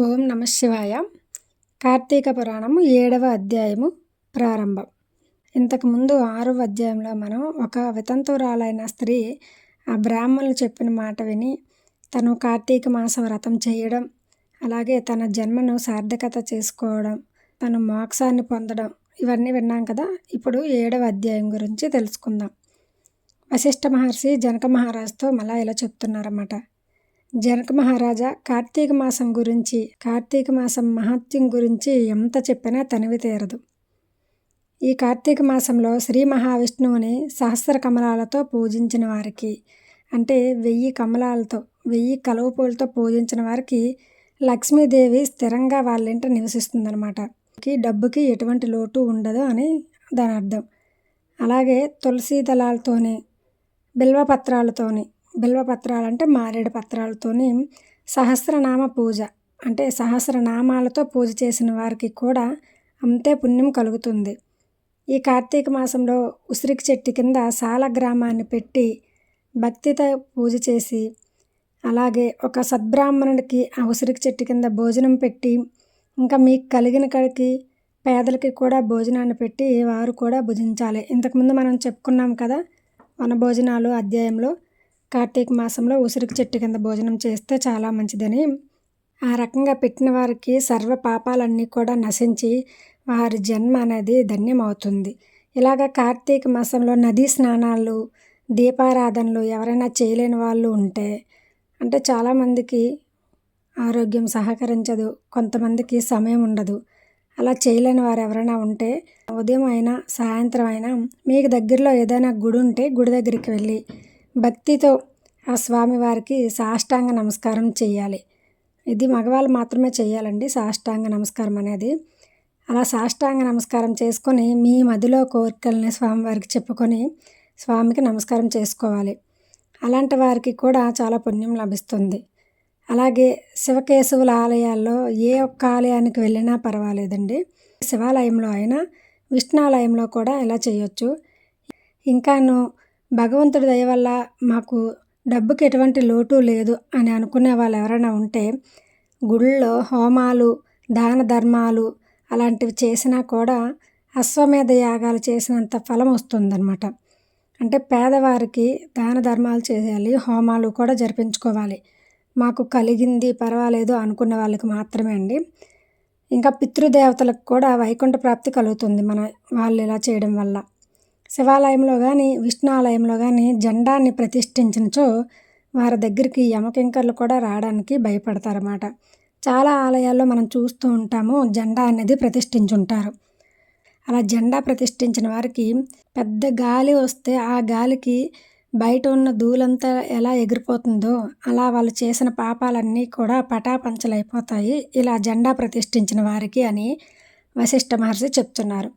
ఓం నమ శివాయ. కార్తీక పురాణము ఏడవ అధ్యాయము ప్రారంభం. ఇంతకుముందు ఆరవ అధ్యాయంలో మనం ఒక వితంతురాలైన స్త్రీ ఆ బ్రాహ్మణులు చెప్పిన మాట విని తను కార్తీక మాస వ్రతం చేయడం అలాగే తన జన్మను సార్థకత చేసుకోవడం తను మోక్షాన్ని పొందడం ఇవన్నీ విన్నాం కదా. ఇప్పుడు ఏడవ అధ్యాయం గురించి తెలుసుకుందాం. వశిష్ఠ మహర్షి జనక మహారాజుతో మళ్ళా ఇలా చెప్తున్నారన్నమాట. జనక మహారాజా కార్తీక మాసం గురించి కార్తీక మాసం మహత్యం గురించి ఎంత చెప్పినా తనివి తీరదు. ఈ కార్తీక మాసంలో శ్రీ మహావిష్ణువుని సహస్ర కమలాలతో పూజించిన వారికి అంటే వెయ్యి కమలాలతో వెయ్యి కలువపూలతో పూజించిన వారికి లక్ష్మీదేవి స్థిరంగా వాళ్ళ ఇంట నివసిస్తుందన్నమాట డబ్బుకి ఎటువంటి లోటు ఉండదు అని దాని అర్థం. అలాగే తులసీ దళాలతోని బిల్వపత్రాలతోని బిల్వపత్రాలు అంటే మారేడు పత్రాలతోని సహస్రనామ పూజ. అంటే సహస్రనామాలతో పూజ చేసిన వారికి కూడా అంతే పుణ్యం కలుగుతుంది. ఈ కార్తీక మాసంలో ఉసిరికి చెట్టు కింద సాల గ్రామాన్ని పెట్టి భక్తితో పూజ చేసి అలాగే ఒక సద్బ్రాహ్మణుడికి ఆ ఉసిరికి చెట్టు కింద భోజనం పెట్టి ఇంకా మీకు కలిగిన కడికి పేదలకి కూడా భోజనాన్ని పెట్టి వారు కూడా భుజించాలి. ఇంతకుముందు మనం చెప్పుకున్నాం కదా వన భోజనాలు అధ్యాయంలో కార్తీక మాసంలో ఉసిరికి చెట్టు కింద భోజనం చేస్తే చాలా మంచిదని. ఆ రకంగా పెట్టిన వారికి సర్వ పాపాలన్నీ కూడా నశించి వారి జన్మ అనేది ధన్యమవుతుంది. ఇలాగ కార్తీక మాసంలో నదీ స్నానాలు దీపారాధనలు ఎవరైనా చేయలేని వాళ్ళు ఉంటే అంటే చాలామందికి ఆరోగ్యం సహకరించదు కొంతమందికి సమయం ఉండదు. అలా చేయలేని వారు ఎవరైనా ఉంటే ఉదయం అయినా సాయంత్రం అయినా మీకు దగ్గరలో ఏదైనా గుడి ఉంటే గుడి దగ్గరికి వెళ్ళి భక్తితో ఆ స్వామివారికి సాష్టాంగ నమస్కారం చేయాలి ఇది మగవాళ్ళు మాత్రమే చేయాలండి సాష్టాంగ నమస్కారం అనేది. అలా సాష్టాంగ నమస్కారం చేసుకొని మీ మదిలో కోరికల్ని స్వామివారికి చెప్పుకొని స్వామికి నమస్కారం చేసుకోవాలి. అలాంటి వారికి కూడా చాలా పుణ్యం లభిస్తుంది. అలాగే శివకేశవుల ఆలయాల్లో ఏ ఒక్క ఆలయానికి వెళ్ళినా పర్వాలేదండి. శివాలయంలో అయినా విష్ణాలయంలో కూడా ఇలా చేయొచ్చు. ఇంకాను భగవంతుడి దయ వల్ల మాకు డబ్బుకి ఎటువంటి లోటు లేదు అని అనుకునే వాళ్ళు ఎవరైనా ఉంటే గుళ్ళో హోమాలు దాన ధర్మాలు అలాంటివి చేసినా కూడా అశ్వమేధ యాగాలు చేసినంత ఫలం వస్తుందన్నమాట. అంటే పేదవారికి దాన ధర్మాలు చేయాలి హోమాలు కూడా జరిపించుకోవాలి. మాకు కలిగింది పర్వాలేదు అనుకున్న వాళ్ళకి మాత్రమే అండి. ఇంకా పితృదేవతలకు కూడా వైకుంఠ ప్రాప్తి కలుగుతుంది మన వాళ్ళు ఇలా చేయడం వల్ల. శివాలయంలో కానీ విష్ణు ఆలయంలో కానీ జెండాన్ని ప్రతిష్ఠించినచో వారి దగ్గరికి యమకింకర్లు కూడా రావడానికి భయపడతారన్నమాట. చాలా ఆలయాల్లో మనం చూస్తూ ఉంటాము జెండా అనేది ప్రతిష్ఠించుంటారు. అలా జెండా ప్రతిష్ఠించిన వారికి పెద్ద గాలి వస్తే ఆ గాలికి బయట ఉన్న ధూళంతా ఎలా ఎగిరిపోతుందో అలా వాళ్ళు చేసిన పాపాలన్నీ కూడా పటాపంచలైపోతాయి. ఇలా జెండా ప్రతిష్ఠించిన వారికి అని వశిష్ఠ మహర్షి చెప్తున్నారు.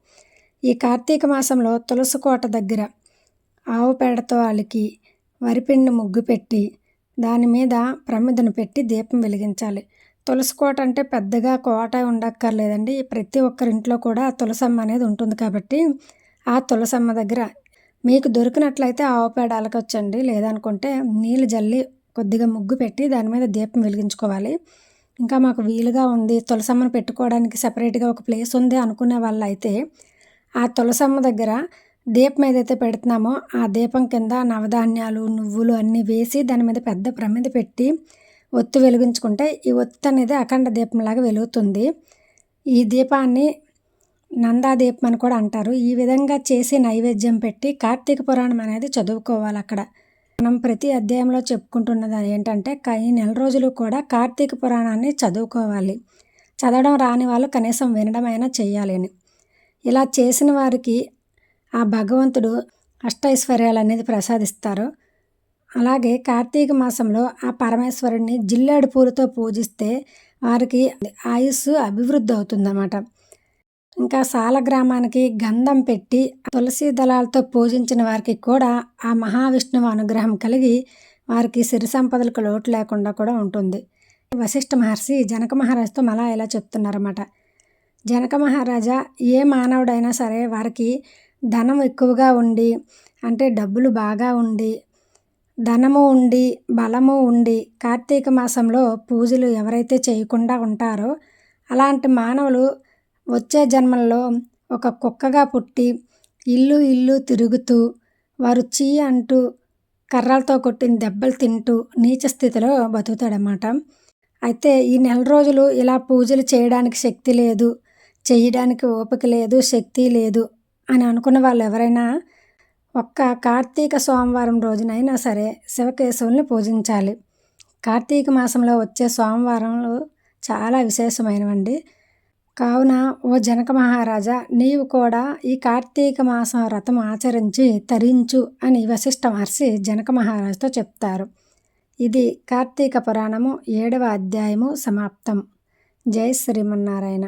ఈ కార్తీక మాసంలో తులసి కోట దగ్గర ఆవు పేడతో అలికి వరిపిండి ముగ్గు పెట్టి దాని మీద ప్రమిదను పెట్టి దీపం వెలిగించాలి. తులసి కోట అంటే పెద్దగా కోట ఉండక్కర్లేదండి. ప్రతి ఒక్కరింట్లో కూడా తులసమ్మ అనేది ఉంటుంది కాబట్టి ఆ తులసమ్మ దగ్గర మీకు దొరికినట్లయితే ఆవు పేడ అలకొచ్చండి. లేదనుకుంటే నీళ్ళు జల్లి కొద్దిగా ముగ్గు పెట్టి దాని మీద దీపం వెలిగించుకోవాలి. ఇంకా మాకు వీలుగా ఉంది తులసమ్మను పెట్టుకోవడానికి సపరేట్గా ఒక ప్లేస్ ఉంది అనుకునే వాళ్ళు అయితే ఆ తులసమ్మ దగ్గర దీపం ఏదైతే పెడుతున్నామో ఆ దీపం కింద నవధాన్యాలు నువ్వులు అన్నీ వేసి దాని మీద పెద్ద ప్రమిద పెట్టి ఒత్తు వెలిగించుకుంటే ఈ ఒత్తు అనేది అఖండ దీపంలాగా వెలుగుతుంది. ఈ దీపాన్ని నందా దీపం అని కూడా అంటారు. ఈ విధంగా చేసి నైవేద్యం పెట్టి కార్తీక పురాణం అనేది చదువుకోవాలి అక్కడ. మనం ప్రతి అధ్యాయంలో చెప్పుకుంటున్నది ఏంటంటే ఈ నెల రోజులు కూడా కార్తీక పురాణాన్ని చదువుకోవాలి. చదవడం రాని వాళ్ళు కనీసం వినడమైనా చేయాలని అని. ఇలా చేసిన వారికి ఆ భగవంతుడు అష్టైశ్వర్యాలు అనేది ప్రసాదిస్తారు. అలాగే కార్తీక మాసంలో ఆ పరమేశ్వరుడిని జిల్లాడు పూలతో పూజిస్తే వారికి ఆయుస్సు అభివృద్ధి అవుతుందన్నమాట. ఇంకా సాల గ్రామానికి గంధం పెట్టి తులసి దళాలతో పూజించిన వారికి కూడా ఆ మహావిష్ణువు అనుగ్రహం కలిగి వారికి సిరి సంపదలకు లోటు లేకుండా కూడా ఉంటుంది. వశిష్ఠ మహర్షి జనక మహారాజుతో మళ్ళా ఇలా చెప్తున్నారన్నమాట. జనక మహారాజా ఏ మానవుడైనా సరే వారికి ధనం ఎక్కువగా ఉండి అంటే డబ్బులు బాగా ఉండి ధనము ఉండి బలము ఉండి కార్తీక మాసంలో పూజలు ఎవరైతే చేయకుండా ఉంటారో అలాంటి మానవులు వచ్చే జన్మల్లో ఒక కుక్కగా పుట్టి ఇల్లు ఇల్లు తిరుగుతూ వారు చీ అంటూ కర్రలతో కొట్టిన దెబ్బలు తింటూ నీచ స్థితిలో బతుకుతాడనమాట అయితే ఈ నెల రోజులు ఇలా పూజలు చేయడానికి శక్తి లేదు. చేయడానికి ఓపిక లేదు శక్తి లేదు అని అనుకున్న వాళ్ళు ఎవరైనా ఒక్క కార్తీక సోమవారం రోజునైనా సరే శివకేశవుల్ని పూజించాలి. కార్తీక మాసంలో వచ్చే సోమవారంలో చాలా విశేషమైనవండి. కావున ఓ జనక మహారాజా నీవు కూడా ఈ కార్తీక మాసం వ్రతం ఆచరించి తరించు అని వశిష్ఠ మహర్షి జనక మహారాజుతో చెప్తారు. ఇది కార్తీక పురాణము ఏడవ అధ్యాయము సమాప్తం. జై శ్రీమన్నారాయణ.